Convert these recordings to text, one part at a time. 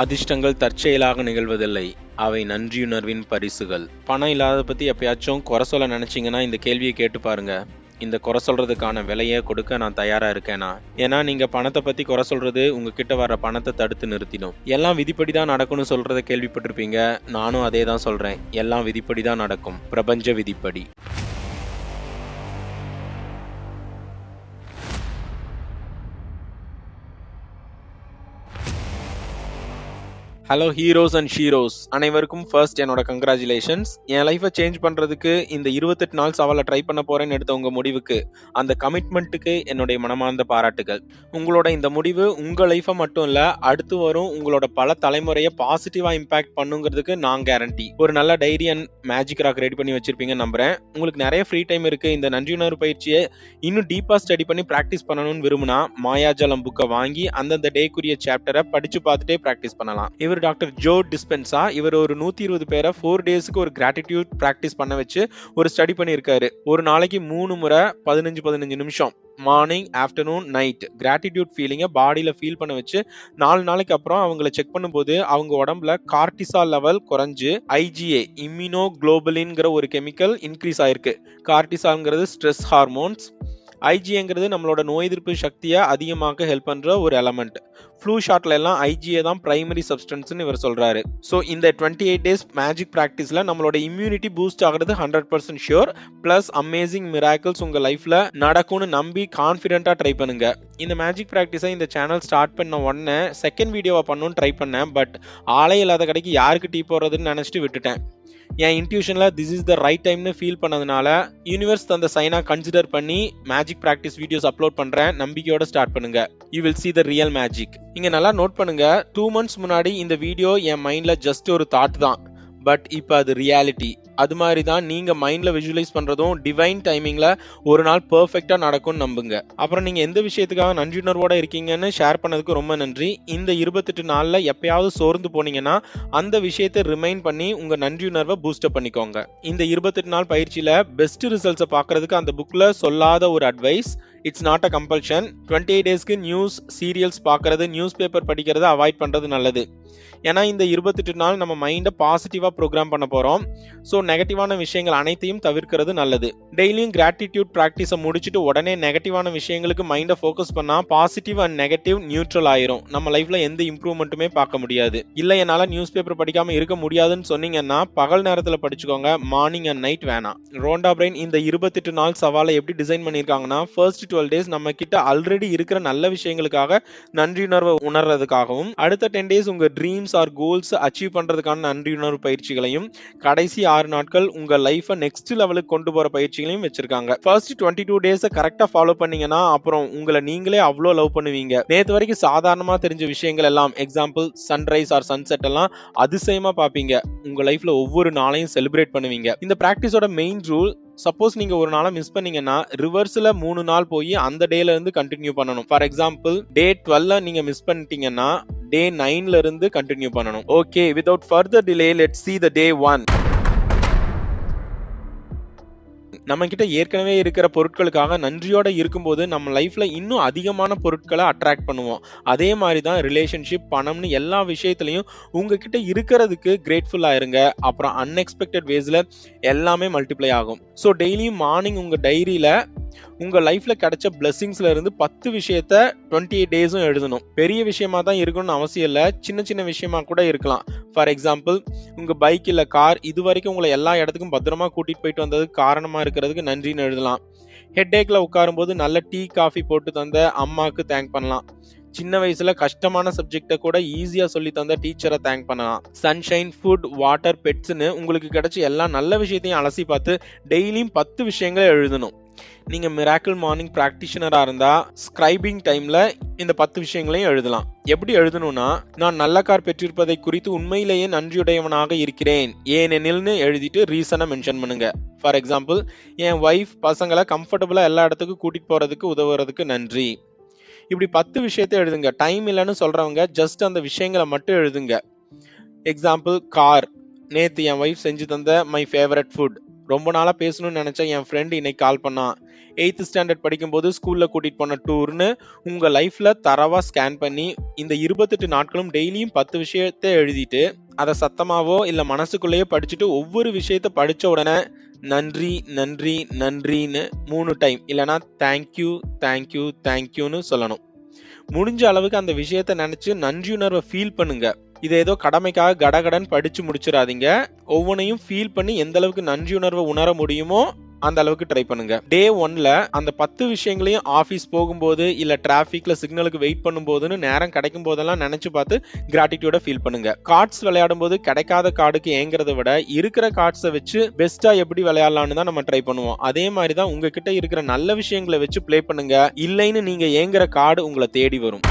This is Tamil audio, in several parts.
அதிர்ஷ்டங்கள் தற்செயலாக நிகழ்வதில்லை. அவை நன்றியுணர்வின் பரிசுகள். பணம் இல்லாத பத்தி எப்பயாச்சும் குறை சொல்ல நினைச்சீங்கன்னா இந்த கேள்வியை கேட்டு பாருங்க. இந்த குறை சொல்றதுக்கான விலையை கொடுக்க நான் தயாரா இருக்கேனா? ஏன்னா நீங்க பணத்தை பத்தி குறை சொல்றது உங்ககிட்ட வர பணத்தை தடுத்து நிறுத்திடும். எல்லாம் விதிப்படி தான் நடக்கும்னு சொல்கிறத கேள்விப்பட்டிருப்பீங்க. நானும் அதே தான் சொல்றேன். எல்லாம் விதிப்படி தான் நடக்கும். பிரபஞ்ச விதிப்படி. ஹலோ ஹீரோஸ் அண்ட் ஷீரோஸ் அனைவருக்கும் ஃபர்ஸ்ட் என்னோட கங்க்ராச்சுலேஷன்ஸ் என் லைஃபை சேஞ்ச் பண்ணுறதுக்கு இந்த இருபத்தெட்டு நாள் சவாலை ட்ரை பண்ண போகிறேன்னு எடுத்த உங்கள் முடிவுக்கு அந்த கமிட்மெண்ட்டுக்கு என்னுடைய மனமார்ந்த பாராட்டுகள். உங்களோட இந்த முடிவு உங்கள் லைஃபை மட்டும் இல்லை அடுத்து வரும் உங்களோட பல தலைமுறையை பாசிட்டிவாக இம்பாக்ட் பண்ணுங்கிறதுக்கு நான் கேரண்டி ஒரு நல்ல diary and magic rock ready பண்ணி வச்சுருப்பீங்கன்னு நம்புகிறேன் உங்களுக்கு நிறைய ஃப்ரீ டைம் இருக்குது இந்த நன்றியுணர்வு பயிற்சியை இன்னும் டீப்பாக ஸ்டடி பண்ணி ப்ராக்டிஸ் பண்ணணும்னு விரும்புனா மாயாஜலம் புக்கை வாங்கி அந்தந்த டேக்குரிய சாப்டரை படித்து பார்த்துட்டே ப்ராக்டிஸ் பண்ணலாம். இவர் டாக்டர் ஜோ டிஸ்பென்சா. இவர் ஒரு நூற்றி இருபது பேரை ஃபோர் டேஸுக்கு ஒரு கிராட்டிடியூட் ப்ராக்டிஸ் பண்ண வச்சு ஒரு ஸ்டடி பண்ணியிருக்காரு. ஒரு நாளைக்கு மூணு முறை பதினஞ்சு பதினஞ்சு நிமிஷம். மார்னிங் ஆஃப்டர்நூன் நைட் கிராட்டிடியூட் ஃபீலிங்கை பாடியில் ஃபீல் பண்ண வச்சு நாலு நாளைக்கு அப்புறம் அவங்கள செக் பண்ணும்போது அவங்க உடம்புல கார்டிசால் லெவல் குறைஞ்சு ஐஜிஏ இம்யூனோ குளோபலின்ங்கிற ஒரு கெமிக்கல் இன்க்ரீஸ் ஆயிருக்கு. கார்டிசால்ங்கிறது ஸ்ட்ரெஸ் ஹார்மோன்ஸ் ஐஜிங்கிறது நம்மளோட நோய் எதிர்ப்பு சக்தியை அதிகமாக ஹெல்ப் பண்ணுற ஒரு எலமெண்ட் ஃப்ளூ ஷாட்ல எல்லாம் ஐஜிஏ தான் பிரைமரி சப்ஸ்டன்ஸ்னு இவர் சொல்றாரு. ஸோ இந்த டுவெண்ட்டி எயிட் டேஸ் மேஜிக் ப்ராக்டிஸ்ல நம்மளோட இம்யூனிட்டி பூஸ்ட் ஆகிறது hundred percent sure plus amazing miracles உங்க லைஃப்ல நடக்கும்னு நம்பி கான்ஃபிடென்ட்டா ட்ரை பண்ணுங்க. இந்த மேஜிக் ப்ராக்டிஸை இந்த சேனல் ஸ்டார்ட் பண்ண உடனே செகண்ட் வீடியோவை பண்ணணும்னு ட்ரை பண்ணேன். பட் ஆளே இல்லாத கடைக்கு யாருக்கு டீ போடுறதுன்னு நினச்சிட்டு விட்டுட்டேன். என் இன்ட்யூஷனில் திஸ் இஸ் த ரைட் டைம்னு ஃபீல் பண்ணதுனால யூனிவர்ஸ் தந்த சைனாக கன்சிடர் பண்ணி மேஜிக் ப்ராக்டிஸ் வீடியோஸ் அப்லோட் பண்ணுறேன் நம்பிக்கையோட ஸ்டார்ட் பண்ணுங்க. You will see the real magic இங்கே நல்லா நோட் பண்ணுங்க. டூ மந்த்ஸ் முன்னாடி இந்த வீடியோ என் மைண்டில் ஜஸ்ட் ஒரு தாட் தான். பட் இப்போ அது ரியாலிட்டி அது மாதிரி தான் நீங்க மைண்ட்ல விஜுவலைஸ் பண்றதும் டிவைன் டைமிங்ல ஒரு நாள் பெர்ஃபெக்டா நடக்கும்னு நம்புங்க. அப்புறம் நீங்க எந்த விஷயத்துக்காக நன்றியுணர்வோட இருக்கீங்கன்னு ஷேர் பண்ணதுக்கு ரொம்ப நன்றி. இந்த இருபத்தெட்டு நாள்ல எப்பயாவது சோர்ந்து போனீங்கன்னா அந்த விஷயத்தை ரிமைண்ட் பண்ணி உங்க நன்றியுணர்வை பூஸ்டப் பண்ணிக்கோங்க. இந்த இருபத்தெட்டு நாள் பயிற்சியில பெஸ்ட் ரிசல்ட்ஸை பார்க்குறதுக்கு அந்த புக்ல சொல்லாத ஒரு advice it's not a compulsion twenty eight டேஸ்க்கு நியூஸ் சீரியல்ஸ் பார்க்கறது நியூஸ் பேப்பர் படிக்கிறத அவாய்ட் பண்ணுறது நல்லது. ஏன்னா இந்த இருபத்தெட்டு நாள் நம்ம மைண்டை பாசிட்டிவாக ப்ரோக்ராம் பண்ண போகிறோம் ஸோ நெகட்டிவான விஷயங்கள் அனைத்தையும் தவிர்க்கிறது நல்லது. டெய்லியும் கிராட்டிடியூட் ப்ராக்டிஸை முடிச்சுட்டு உடனே நெகட்டிவான விஷயங்களுக்கு மைண்டை ஃபோக்கஸ் பண்ணால் பாசிட்டிவ் அண்ட் நெகட்டிவ் நியூட்ரல் ஆயிரும். நம்ம லைஃப்ல எந்த இம்ப்ரூவ்மெண்ட்டுமே பார்க்க முடியாது. இல்லை என்னால் நியூஸ் பேப்பர் படிக்காம இருக்க முடியாதுன்னு சொன்னீங்கன்னா பகல் நேரத்தில் படிச்சுக்கோங்க மார்னிங் அண்ட் நைட் வேணாம். ரோண்டா பிரெயின் இந்த இருபத்தெட்டு நாள் சவாலை எப்படி டிசைன் பண்ணியிருக்காங்கன்னா ஃபர்ஸ்ட் டுவெல் டேஸ் நம்ம கிட்ட ஆல்ரெடி இருக்கிற நல்ல விஷயங்களுக்காக நன்றியுணர்வை உணர்றதுக்காகவும் அடுத்த டென் டேஸ் உங்க ட்ரீம்ஸ் ஆர் கோல்ஸ் அச்சீவ் பண்றதுக்கான நன்றியுணர்வு பயிற்சிகளையும் கடைசி ஆறு நாட்கள் உங்க லைஃபை நெக்ஸ்ட் லெவலுக்கு கொண்டு போற பயிற்சிகளையும் வச்சிருக்காங்க. ஃபர்ஸ்ட் டுவெண்ட்டி டூ டேஸ் கரெக்டா ஃபாலோ பண்ணீங்கன்னா அப்புறம் உங்களை நீங்களே அவ்வளோ லவ் பண்ணுவீங்க. நேற்று வரைக்கும் சாதாரணமா தெரிஞ்ச விஷயங்கள் எல்லாம் எக்ஸாம்பிள் சன்ரைஸ் ஆர் சன்செட் எல்லாம் அதிசயமா பார்ப்பீங்க உங்க லைஃப்ல ஒவ்வொரு நாளையும் செலிப்ரேட் பண்ணுவீங்க. இந்த பிராக்டிஸோட மெயின் ரூல் சப்போஸ் நீங்க ஒரு நாளை மிஸ் பண்ணீங்கன்னா ரிவர்ஸ்ல மூணு நாள் போய் அந்த டேல இருந்து கண்டினியூ பண்ணணும். ஃபார் எக்ஸாம்பிள் டே டுவெல்ல நீங்க மிஸ் பண்ணிட்டீங்கன்னா டே நைன்ல இருந்து கண்டினியூ பண்ணணும். Okay without further delay let see the day one நம்ம கிட்ட ஏற்கனவே இருக்கிற பொருட்களுக்காக நன்றியோட இருக்கும்போது நம்ம லைஃப்ல இன்னும் அதிகமான பொருட்களை அட்ராக்ட் பண்ணுவோம். அதே மாதிரி தான் ரிலேஷன்ஷிப் பணம்னு எல்லா விஷயத்துலையும் உங்ககிட்ட இருக்கிறதுக்கு கிரேட்ஃபுல்லா இருங்க அப்புறம் அன்எக்ஸ்பெக்டட் வேஸ்ல எல்லாமே மல்டிப்ளை ஆகும். ஸோ டெய்லியும் மார்னிங் உங்க டைரியில உங்கள் லைஃப்பில் கிடைச்ச பிளெஸிங்ஸ்ல இருந்து பத்து விஷயத்த டுவெண்ட்டி எயிட் டேஸும் எழுதணும். பெரிய விஷயமா தான் இருக்கணும்னு அவசியம் இல்லை. சின்ன சின்ன விஷயமா கூட இருக்கலாம். ஃபார் எக்ஸாம்பிள் உங்கள் பைக் இல்லை கார் இது வரைக்கும் உங்களை எல்லா இடத்துக்கும் பத்திரமா கூட்டிகிட்டு போயிட்டு வந்ததுக்கு காரணமாக இருக்கிறதுக்கு நன்றின்னு எழுதலாம். ஹெட்டேக்கில் உட்காரும்போது நல்ல டீ காஃபி போட்டு தந்த அம்மாவுக்கு தேங்க் பண்ணலாம். சின்ன வயசுல கஷ்டமான சப்ஜெக்டை கூட ஈஸியா சொல்லி தந்த டீச்சரை தேங்க் பண்ணலாம். சன்ஷைன் ஃபுட் வாட்டர் பெட்ஸ்னு உங்களுக்கு கிடைச்ச எல்லா நல்ல விஷயத்தையும் அலசி பார்த்து டெய்லியும் பத்து விஷயங்களை எழுதணும். நீங்கள் மிராக்கிள் மார்னிங் ப்ராக்டிஷனராக இருந்தால் ஸ்கிரைபிங் டைமில் இந்த பத்து விஷயங்களையும் எழுதலாம். எப்படி எழுதணும்னா நான் நல்ல கார் பெற்றிருப்பதை குறித்து உண்மையிலேயே நன்றியுடையவனாக இருக்கிறேன். ஏனெனில்னு எழுதிட்டு ரீசனை மென்ஷன் பண்ணுங்க. ஃபார் எக்ஸாம்பிள் என் ஒய்ஃப் பசங்களை கம்ஃபர்டபுளாக எல்லா இடத்துக்கும் கூட்டிகிட்டு போகிறதுக்கு உதவுறதுக்கு நன்றி. இப்படி பத்து விஷயத்த எழுதுங்க. டைம் இல்லைன்னு சொல்கிறவங்க ஜஸ்ட் அந்த விஷயங்களை மட்டும் எழுதுங்க. எக்ஸாம்பிள் கார் நேற்று என் ஒய்ஃப் செஞ்சு தந்த மை ஃபேவரட் ஃபுட் ரொம்ப நாளா பேசணும்னு நினைச்ச என் ஃப்ரெண்ட் இன்னைக்கு கால் பண்ணான் எயித்து ஸ்டாண்டர்ட் படிக்கும்போது ஸ்கூல்ல கூட்டிட்டு போன டூர்னு உங்க லைஃப்ல தரவா ஸ்கேன் பண்ணி இந்த இருபத்தெட்டு நாட்களும் டெய்லியும் பத்து விஷயத்த எழுதிட்டு அதை சத்தமாவோ இல்ல மனசுக்குள்ளேயே படிச்சுட்டு ஒவ்வொரு விஷயத்த படிச்ச உடனே நன்றி நன்றி நன்றின்னு மூணு டைம் இல்லனா தேங்க்யூ தேங்க்யூ தேங்க்யூன்னு சொல்லணும். முடிஞ்ச அளவுக்கு அந்த விஷயத்த நினைச்சு நன்றியுணர்வை ஃபீல் பண்ணுங்க. இதை ஏதோ கடமைக்காக கடகடன் படிச்சு முடிச்சிடாதீங்க. ஒவ்வொன்றையும் ஃபீல் பண்ணி எந்த அளவுக்கு நன்றியுணர்வை உணர முடியுமோ அந்த அளவுக்கு ட்ரை பண்ணுங்க. டே ஒன்ல அந்த பத்து விஷயங்களையும் ஆஃபீஸ் போகும்போது இல்ல டிராஃபிக்ல சிக்னலுக்கு வெயிட் பண்ணும்போதுன்னு நேரம் கிடைக்கும் போதெல்லாம் நினைச்சு பார்த்து கிராட்டிடியூட ஃபீல் பண்ணுங்க. கார்ட்ஸ் விளையாடும் போது கிடைக்காத கார்டுக்கு ஏங்குறத விட இருக்கிற கார்ட்ஸை வச்சு பெஸ்டா எப்படி விளையாடலாம்னு தான் நம்ம ட்ரை பண்ணுவோம். அதே மாதிரி தான் உங்ககிட்ட இருக்கிற நல்ல விஷயங்களை வச்சு ப்ளே பண்ணுங்க. இல்லைன்னு நீங்க ஏங்குற கார்டு உங்களை தேடி வரும்.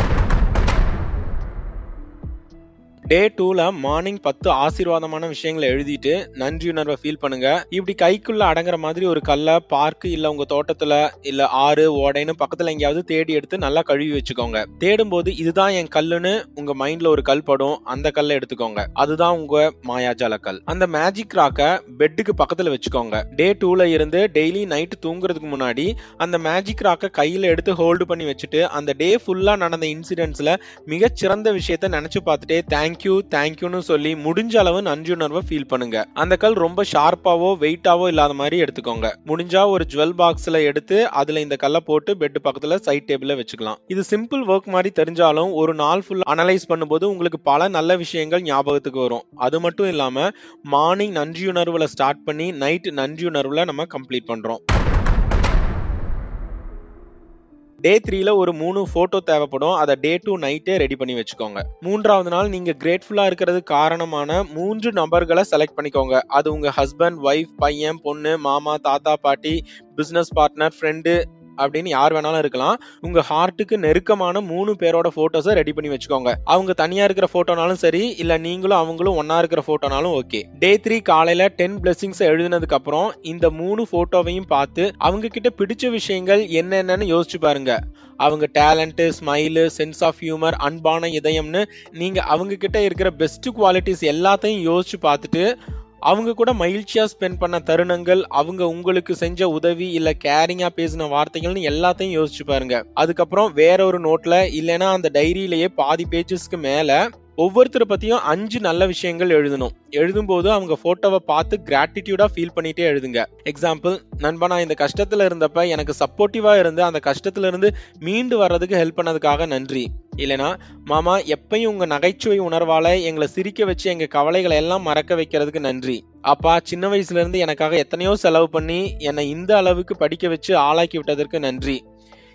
டே டூல மார்னிங் பத்து ஆசீர்வாதமான விஷயங்களை எழுதிட்டு நன்றியுணர்வை ஃபீல் பண்ணுங்க. இப்படி கைக்குள்ள அடங்குற மாதிரி ஒரு கல்லை பார்க் இல்ல உங்க தோட்டத்துல இல்ல ஆறு ஓடைன்னு பக்கத்துல எங்கேயாவது தேடி எடுத்து நல்லா கழுவி வச்சுக்கோங்க. தேடும் போது இதுதான் என் கல்லுன்னு உங்க மைண்ட்ல ஒரு கல் படும். அந்த கல்லை எடுத்துக்கோங்க. அதுதான் உங்க மாயாஜால கல். அந்த மேஜிக் ராக்க பெட்டுக்கு பக்கத்துல வச்சுக்கோங்க. டே டூல இருந்து டெய்லி நைட் தூங்குறதுக்கு முன்னாடி அந்த மேஜிக் ராக்க கையில எடுத்து ஹோல்டு பண்ணி வச்சுட்டு அந்த டே ஃபுல்லா நடந்த இன்சிடென்ட்ஸ்ல மிகச்சிறந்த விஷயத்த நினைச்சு பார்த்துட்டே தேங்க் தேங்க்யூ தேங்க்யூன்னு சொல்லி முடிஞ்ச அளவு நன்றியுணர்வை ஃபீல் பண்ணுங்க. அந்த கல் ரொம்ப ஷார்ப்பாவோ வெயிட்டாவோ இல்லாத மாதிரி எடுத்துக்கோங்க. முடிஞ்சா ஒரு ஜுவல் பாக்ஸ்ல எடுத்து அதுல இந்த கல்லை போட்டு பெட் பக்கத்துல சைட் டேபிள்ல வச்சுக்கலாம். இது சிம்பிள் ஒர்க் மாதிரி தெரிஞ்சாலும் ஒரு நாள் ஃபுல் அனலைஸ் பண்ணும்போது உங்களுக்கு பல நல்ல விஷயங்கள் ஞாபகத்துக்கு வரும். அது மட்டும் இல்லாம மார்னிங் நன்றியுணர்வுல ஸ்டார்ட் பண்ணி நைட் நன்றியுணர்வுல நம்ம கம்ப்ளீட் பண்றோம். டே த்ரீல ஒரு மூணு போட்டோ தேவைப்படும். அதை டே டூ நைட்டே ரெடி பண்ணி வச்சுக்கோங்க. மூன்றாவது நாள் நீங்க கிரேட்ஃபுல்லா இருக்கிறது காரணமான மூன்று நபர்களை செலக்ட் பண்ணிக்கோங்க. அது உங்க ஹஸ்பண்ட் ஒய்ஃப் பையன் பொண்ணு மாமா தாத்தா பாட்டி பிசினஸ் பார்ட்னர் ஃப்ரெண்டு அப்படின்னு யார் வேணாலும் இருக்கலாம். உங்க ஹார்ட்டுக்கு நெருக்கமான மூணு பேரோட போட்டோஸை ரெடி பண்ணி வச்சுக்கோங்க. அவங்க தனியா இருக்கிற போட்டோனாலும் சரி இல்ல நீங்களும் அவங்களும் ஒன்னா இருக்கிற போட்டோனாலும் ஓகே டே த்ரீ காலையில டென் பிளஸிங்ஸ் எழுதினதுக்கு அப்புறம் இந்த மூணு போட்டோவையும் பார்த்து அவங்க கிட்ட பிடிச்ச விஷயங்கள் என்னென்னு யோசிச்சு பாருங்க. அவங்க talent smile sense of humour அன்பான இதயம்னு நீங்க அவங்க கிட்ட இருக்கிற பெஸ்ட் குவாலிட்டிஸ் எல்லாத்தையும் யோசிச்சு பார்த்துட்டு அவங்க கூட மகிழ்ச்சியாக ஸ்பெண்ட் பண்ண தருணங்கள் அவங்க உங்களுக்கு செஞ்ச உதவி இல்லை கேரிங்காக பேசின வார்த்தைகள்னு எல்லாத்தையும் யோசிச்சு பாருங்க. அதுக்கப்புறம் வேற ஒரு நோட்டில் இல்லைன்னா அந்த டைரியிலேயே பாதி பேஜஸ்க்கு மேலே ஒவ்வொருத்தரை பற்றியும் அஞ்சு நல்ல விஷயங்கள் எழுதணும். எழுதும்போது அவங்க ஃபோட்டோவை பார்த்து கிராட்டிடியூடாக ஃபீல் பண்ணிட்டே எழுதுங்க. எக்ஸாம்பிள் நண்பா நான் இந்த கஷ்டத்தில் இருந்தப்ப எனக்கு சப்போர்ட்டிவாக இருந்து அந்த கஷ்டத்துலேருந்து மீண்டு வர்றதுக்கு ஹெல்ப் பண்ணதுக்காக நன்றி. இல்லைனா மாமா எப்பயும் உங்கள் நகைச்சுவை உணர்வால் எங்களை சிரிக்க வச்சு எங்கள் கவலைகளை எல்லாம் மறக்க வைக்கிறதுக்கு நன்றி. அப்பா சின்ன வயசுலேருந்து எனக்காக எத்தனையோ செலவு பண்ணி என்னை இந்த அளவுக்கு படிக்க வச்சு ஆளாக்கி விட்டதற்கு நன்றி.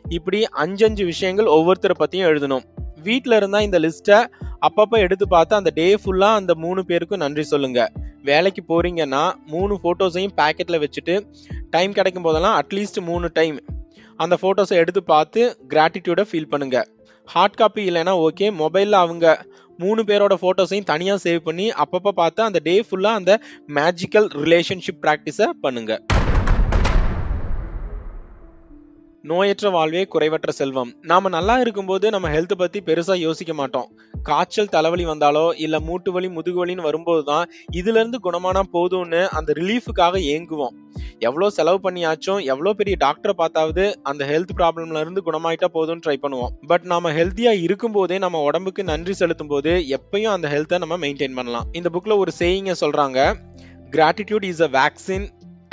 இப்படி அஞ்சஞ்சு விஷயங்கள் ஒவ்வொருத்தரை பற்றியும் எழுதணும். வீட்டில் இருந்தா இந்த லிஸ்ட்டை அப்பப்போ எடுத்து பார்த்து அந்த டே ஃபுல்லாக அந்த மூணு பேருக்கும் நன்றி சொல்லுங்க. வேலைக்கு போறீங்கன்னா மூணு ஃபோட்டோஸையும் பேக்கெட்டில் வச்சுட்டு டைம் கிடைக்கும் போதெல்லாம் அட்லீஸ்ட் மூணு டைம் அந்த ஃபோட்டோஸை எடுத்து பார்த்து கிராட்டிடியூடை ஃபீல் பண்ணுங்க. ஹார்ட் காப்பி இல்லைன்னா ஓகே மொபைலில் அவங்க மூணு பேரோட ஃபோட்டோஸையும் தனியாக சேவ் பண்ணி அப்பப்போ பார்த்து அந்த டே ஃபுல்லாக அந்த மேஜிக்கல் ரிலேஷன்ஷிப் ப்ராக்டிஸை பண்ணுங்கள் நோயற்ற வாழ்வே குறைவற்ற செல்வம். நாம நல்லா இருக்கும்போது நம்ம ஹெல்த் பத்தி பெருசா யோசிக்க மாட்டோம். காய்ச்சல் தலைவலி வந்தாலோ இல்ல மூட்டு வலி முதுகு வலின்னு வரும்போது தான் இதுல இருந்து குணமானா போதும்னு அந்த ரிலீஃபுக்காக ஏங்குவோம். எவ்வளவு செலவு பண்ணியாச்சும் எவ்வளவு பெரிய டாக்டரை பார்த்தாவது அந்த ஹெல்த் ப்ராப்ளம்ல இருந்து குணமாயிட்டா போதும்னு ட்ரை பண்ணுவோம். பட் நாம ஹெல்த்தியா இருக்கும் போதே நம்ம உடம்புக்கு நன்றி செலுத்தும் போது எப்பயும் அந்த ஹெல்த்தை நம்ம மெயின்டைன் பண்ணலாம். இந்த புக்ல ஒரு சேயிங்க சொல்றாங்க gratitude is a vaccine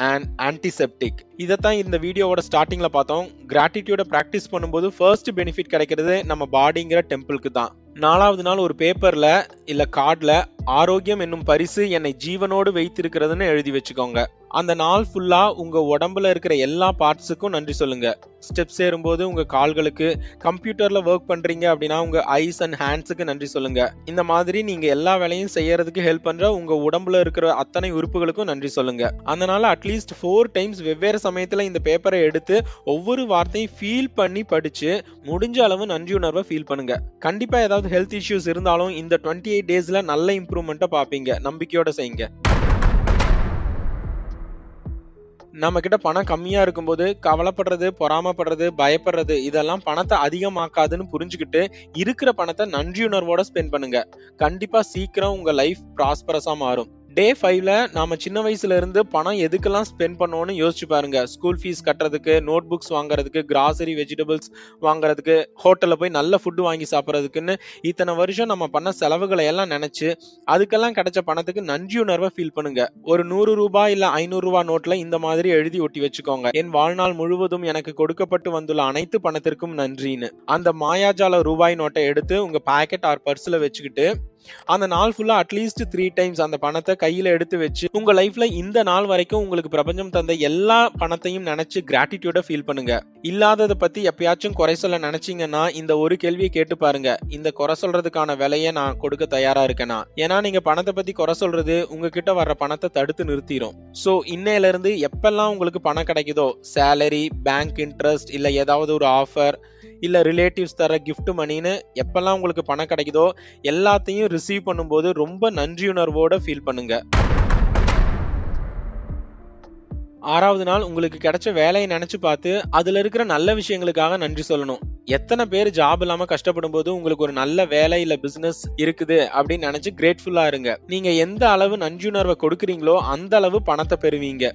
and antiseptic இதைத்தான் இந்த வீடியோவோட ஸ்டார்டிங்ல பார்த்தோம். கிராட்டிடியூட ப்ராக்டிஸ் பண்ணும்போது ஃபர்ஸ்ட் பெனிஃபிட் கிடைக்கிறது நம்ம பாடிங்கிற டெம்பிளுக்கு தான் நாலாவது நாள் ஒரு பேப்பர்ல இல்ல கார்ட்ல ஆரோக்கியம் என்னும் பரிசு என்னை ஜீவனோடு வைத்திருக்கிறதுன்னு எழுதி வச்சுக்கோங்க. அந்த நாள் ஃபுல்லாக உங்கள் உடம்புல இருக்கிற எல்லா பார்ட்ஸுக்கும் நன்றி சொல்லுங்கள் ஸ்டெப்ஸ் ஏறும்போது உங்கள் கால்களுக்கு கம்ப்யூட்டரில் ஒர்க் பண்ணுறீங்க அப்படின்னா உங்கள் ஐஸ் அண்ட் ஹேண்ட்ஸுக்கு நன்றி சொல்லுங்கள் இந்த மாதிரி நீங்கள் எல்லா வேலையும் செய்யறதுக்கு ஹெல்ப் பண்ணுற உங்கள் உடம்புல இருக்கிற அத்தனை உறுப்புகளுக்கும் நன்றி சொல்லுங்கள் அதனால் அட்லீஸ்ட் ஃபோர் டைம்ஸ் வெவ்வேறு சமயத்தில் இந்த பேப்பரை எடுத்து ஒவ்வொரு வார்த்தையும் ஃபீல் பண்ணி படித்து முடிஞ்ச அளவு நன்றி உணர்வை ஃபீல் பண்ணுங்கள் கண்டிப்பாக ஏதாவது ஹெல்த் இஷ்யூஸ் இருந்தாலும் இந்த டுவெண்ட்டி எயிட் டேஸில் நல்ல இம்ப்ரூவ்மெண்ட்டை பார்ப்பீங்க. நம்பிக்கையோட செய்யுங்க. நம்ம கிட்ட பணம் கம்மியா இருக்கும்போது கவலைப்படுறது பொறாமப்படுறது பயப்படுறது இதெல்லாம் பணத்தை அதிகமாக்காதுன்னு புரிஞ்சுக்கிட்டு இருக்கிற பணத்தை நன்றியுணர்வோட ஸ்பெண்ட் பண்ணுங்க. கண்டிப்பா சீக்கிரம் உங்க லைஃப் ப்ராஸ்பரஸா மாறும். டே ஃபைவ்ல நாம சின்ன வயசுல இருந்து பணம் எதுக்கெல்லாம் ஸ்பெண்ட் பண்ணோம்னு யோசிச்சு பாருங்க. ஸ்கூல் ஃபீஸ் கட்டுறதுக்கு நோட் புக்ஸ் வாங்குறதுக்கு கிராசரி வெஜிடபிள்ஸ் வாங்குறதுக்கு ஹோட்டல்ல போய் நல்ல ஃபுட்டு வாங்கி சாப்பிட்றதுக்குன்னு இத்தனை வருஷம் நம்ம பண்ண செலவுகளை எல்லாம் நினைச்சு அதுக்கெல்லாம் கிடைச்ச பணத்துக்கு நன்றியுணர்வை ஃபீல் பண்ணுங்க. ஒரு நூறு ரூபாய் இல்ல ஐநூறு ரூபாய் நோட்ல இந்த மாதிரி எழுதி ஒட்டி வச்சுக்கோங்க. என் வாழ்நாள் முழுவதும் எனக்கு கொடுக்கப்பட்டு வந்துள்ள அனைத்து பணத்திற்கும் நன்றின்னு. அந்த மாயாஜால ரூபாய் நோட்டை எடுத்து உங்க பாக்கெட் ஆர் பர்ஸ்ல வச்சுக்கிட்டு அந்த நாள் ஃபுல்லா அட்லீஸ்ட் த்ரீ டைம்ஸ் அந்த பணத்தை கையில எடுத்து வச்சு உங்க லைஃப்ல இந்த நாள் வரைக்கும் உங்களுக்கு பிரபஞ்சம் தந்த எல்லா பணத்தையும் நினைச்சு கிராட்டிடியூட ஃபீல் பண்ணுங்க. இல்லாததை பத்தி எப்பயாச்சும் குறை சொல்ல நினைச்சீங்கன்னா இந்த ஒரு கேள்வியை கேட்டு பாருங்க. இந்த குறை சொல்றதுக்கான விலையை நான் கொடுக்க தயாரா இருக்கேனா? ஏன்னா நீங்க பணத்தை பத்தி குறை சொல்றது உங்ககிட்ட வர்ற பணத்தை தடுத்து நிறுத்திடும் சோ இன்னையில இருந்து எப்பெல்லாம் உங்களுக்கு பணம் கிடைக்குதோ சேலரி பேங்க் இன்ட்ரெஸ்ட் இல்ல ஏதாவது ஒரு ஆஃபர் இல்லை ரிலேட்டிவ்ஸ் தர கிஃப்ட் மணின்னு எப்பெல்லாம் உங்களுக்கு பணம் கிடைக்குதோ எல்லாத்தையும் ரிசீவ் பண்ணும்போது ரொம்ப நன்றியுணர்வோட ஃபீல் பண்ணுங்க. ஆறாவது நாள் உங்களுக்கு கிடைச்ச வேலையை நினைச்சு பார்த்து அதுல இருக்கிற நல்ல விஷயங்களுக்காக நன்றி சொல்லணும். எத்தனை பேர் ஜாப் இல்லாம கஷ்டப்படும் போது உங்களுக்கு ஒரு நல்ல வேலை இல்ல பிசினஸ் இருக்குது அப்படின்னு நினைச்சு கிரேட்ஃபுல்லா இருங்க. நீங்க எந்த அளவு நன்றியுணர்வை கொடுக்குறீங்களோ அந்த அளவு பணத்தை பெறுவீங்க.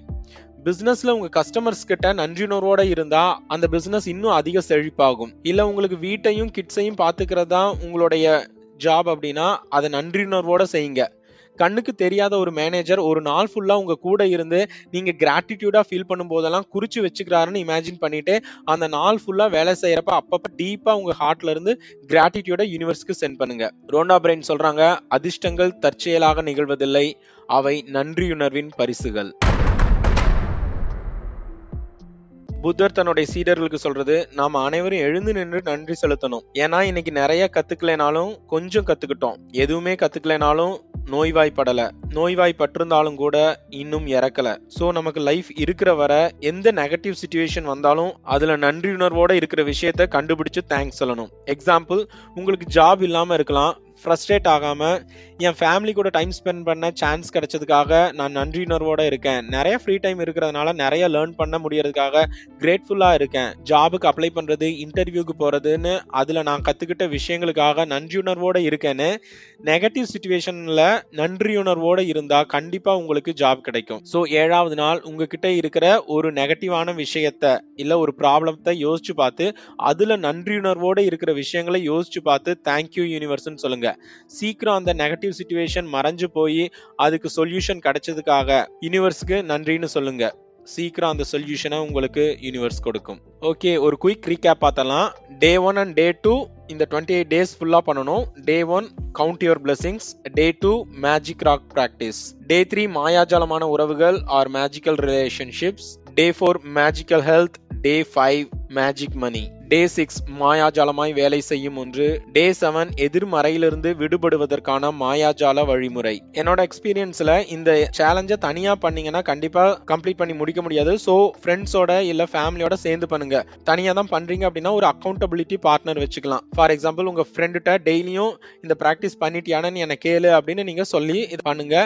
பிசினஸ்ல உங்க கஸ்டமர்ஸ் கிட்ட நன்றியுணர்வோட இருந்தா அந்த பிசினஸ் இன்னும் அதிக செழிப்பாகும். இல்ல உங்களுக்கு வீட்டையும் கிட்ஸையும் பாத்துக்கிறதா உங்களுடைய ஜாப் அப்படின்னா அதை நன்றியுணர்வோட செய்யுங்க. கண்ணுக்கு தெரியாத ஒரு மேனேஜர் ஒரு நாள் ஃபுல்லா உங்க கூட இருந்து நீங்க கிராட்டிடியூடா ஃபீல் பண்ணும் போதெல்லாம் குறிச்சு வச்சுக்கிறாருன்னு இமேஜின் பண்ணிட்டு அந்த நாள் ஃபுல்லா வேலை செய்யறப்ப அப்பப்ப டீப்பா உங்க ஹார்ட்ல இருந்து கிராட்டிடியூட யூனிவர்ஸ்க்கு சென்ட் பண்ணுங்க. ரோண்டா பிரெயின் சொல்றாங்க அதிர்ஷ்டங்கள் தற்செயலாக நிகழ்வதில்லை அவை நன்றியுணர்வின் பரிசுகள். புத்தர் தன்னுடைய சீடர்களுக்கு சொல்றது நாம அனைவரும் எழுந்து நின்று நன்றி செலுத்தணும். ஏன்னா இன்னைக்கு நிறைய கத்துக்கலைனாலும் கொஞ்சம் கத்துக்கிட்டோம். எதுவுமே கத்துக்கலைனாலும் நோய்வாய்ப்படல. நோய்வாய்ப்பட்டிருந்தாலும் கூட இன்னும் இறக்கல. சோ நமக்கு லைஃப் இருக்கிற வர எந்த நெகட்டிவ் சுச்சுவேஷன் வந்தாலும் அதுல நன்றியுணர்வோட இருக்கிற விஷயத்த கண்டுபிடிச்சு தேங்க்ஸ் சொல்லணும். எக்ஸாம்பிள் உங்களுக்கு ஜாப் இல்லாம இருக்கலாம். ஃப்ரஸ்ட்ரேட் ஆகாமல் என் ஃபேமிலி கூட டைம் ஸ்பெண்ட் பண்ண சான்ஸ் கிடைச்சதுக்காக நான் நன்றியுணர்வோடு இருக்கேன். நிறைய ஃப்ரீ டைம் இருக்கிறதுனால நிறைய லேர்ன் பண்ண முடியறதுக்காக கிரேட்ஃபுல்லாக இருக்கேன். ஜாபுக்கு அப்ளை பண்ணுறது இன்டர்வியூக்கு போகிறதுன்னு அதில் நான் கற்றுக்கிட்ட விஷயங்களுக்காக நன்றியுணர்வோடு இருக்கேன்னு நெகட்டிவ் சுச்சுவேஷனில் நன்றியுணர்வோடு இருந்தால் கண்டிப்பாக உங்களுக்கு ஜாப் கிடைக்கும். ஸோ ஏழாவது நாள் உங்ககிட்ட இருக்கிற ஒரு நெகட்டிவான விஷயத்த இல்லை ஒரு ப்ராப்ளத்தை யோசிச்சு பார்த்து அதில் நன்றியுணர்வோடு இருக்கிற விஷயங்களை யோசிச்சு பார்த்து தேங்க்யூ யூனிவர்ஸ்னு பண்ணுங்க சீக்கிரம் அந்த நெகட்டிவ் சுச்சுவேஷன் மறைஞ்சு போய் அதுக்கு சொல்யூஷன் கிடைச்சதுக்காக யூனிவர்ஸ்க்கு நன்றின்னு சொல்லுங்க. சீக்கிரம் அந்த சொல்யூஷனை உங்களுக்கு யூனிவர்ஸ் கொடுக்கும். ஓகே ஒரு குயிக் ரீகேப் பார்த்தலாம் day one and day two இந்த டுவெண்ட்டி எயிட் டேஸ் ஃபுல்லா பண்ணணும். Day one count your blessings day two magic rock practice day three மாயாஜாலமான உறவுகள் or magical relationships day four magical health day five magic money day six மாயாஜாலமாய் வேலை செய்யும் ஒன்று. டே செவன் எதிர்மறையிலிருந்து விடுபடுவதற்கான மாயாஜால வழிமுறை. என்னோட எக்ஸ்பீரியன்ஸ்ல இந்த சேலஞ்சை தனியா பண்ணீங்கன்னா கண்டிப்பா கம்ப்ளீட் பண்ணி முடிக்க முடியாது. ஸோ ஃப்ரெண்ட்ஸோட இல்ல ஃபேமிலியோட சேர்ந்து பண்ணுங்க. தனியா தான் பண்றீங்க அப்படின்னா ஒரு அக்கௌண்டபிலிட்டி பார்ட்னர் வச்சுக்கலாம். ஃபார் எக்ஸாம்பிள் உங்க ஃப்ரெண்டுகிட்ட டெய்லியும் இந்த ப்ராக்டிஸ் பண்ணிட்டியானு என்ன கேளு அப்படின்னு நீங்க சொல்லி இது பண்ணுங்க.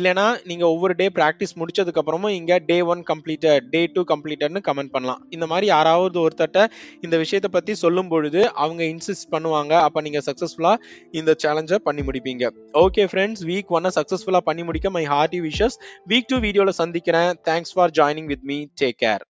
இல்லைன்னா நீங்க ஒவ்வொரு டே ப்ராக்டிஸ் முடிச்சதுக்கு அப்புறமும் இங்க day one completed day two கம்ப்ளீட்டட்னு comment பண்ணலாம். இந்த மாதிரி யாராவது ஒருத்தட்ட இந்த விஷயம் விஷயத்தை பத்தி சொல்லும் பொழுது அவங்க இன்சிஸ்ட் பண்ணுவாங்க. அப்ப நீங்க சக்சஸ்ஃபுல்லா இந்த சேலஞ்சை பண்ணி முடிப்பீங்க. ஓகே ஃப்ரெண்ட்ஸ் வீக் ஒன்னை சக்சஸ்ஃபுல்லா பண்ணி முடிக்க my hearty wishes week two வீடியோல சந்திக்கிறேன். Thanks for joining with me take care